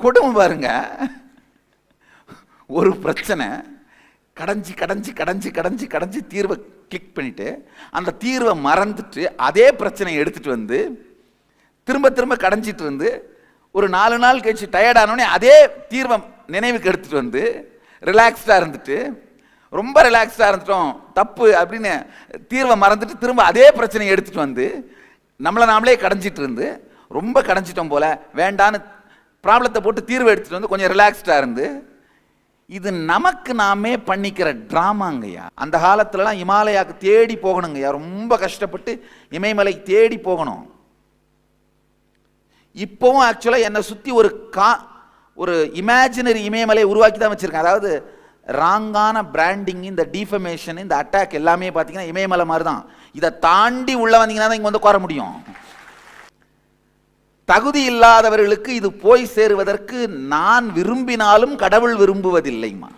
கொடுமை பாருங்க. ஒரு பிரச்சனை கடைஞ்சி கடைஞ்சி கடைஞ்சி கடைஞ்சி கடைஞ்சி தீர்வை கிளிக் பண்ணிட்டு அந்த தீர்வை மறந்துட்டு அதே பிரச்சனையை எடுத்துட்டு வந்து திரும்ப திரும்ப கடைஞ்சிட்டு வந்து ஒரு நாலு நாள் கழிச்சு டயர்டானோடனே அதே தீர்வை நினைவுக்கு எடுத்துட்டு வந்து ரிலாக்ஸ்டாக இருந்துட்டு ரொம்ப ரிலாக்ஸ்டாக இருந்துட்டோம் தப்பு அப்படின்னு தீர்வை மறந்துட்டு திரும்ப அதே பிரச்சனையை எடுத்துட்டு வந்து நம்மளை நாமளே கடைஞ்சிட்டு இருந்து ரொம்ப கடைஞ்சிட்டோம் போல வேண்டான்னு ப்ராப்ளத்தை போட்டு தீர்வு எடுத்துட்டு வந்து கொஞ்சம் ரிலாக்ஸ்டாக இருந்து இது நமக்கு நாமே பண்ணிக்கிற ட்ராமாங்கய்யா அந்த காலத்துலலாம் இமாலயாவுக்கு தேடி போகணுங்கய்யா ரொம்ப கஷ்டப்பட்டு இமயமலை தேடி போகணும். இப்போவும் ஆக்சுவலாக என்னை சுற்றி ஒரு கா ஒரு இமேஜினரி இமயமலை உருவாக்கி தான் வச்சுருக்கேன். அதாவது ராங்கான பிராண்டிங் இந்த டீஃபமேஷன் இந்த அட்டாக் எல்லாமே பார்த்தீங்கன்னா இமயமலை மாதிரி தான் இதை தாண்டி உள்ளே வந்தீங்கன்னா தான் இங்கே வந்து உட்கார முடியும். தகுதி இல்லாதவர்களுக்கு இது போய் சேருவதற்கு நான் விரும்பினாலும் கடவுள் விரும்புவதில்லைம்மா.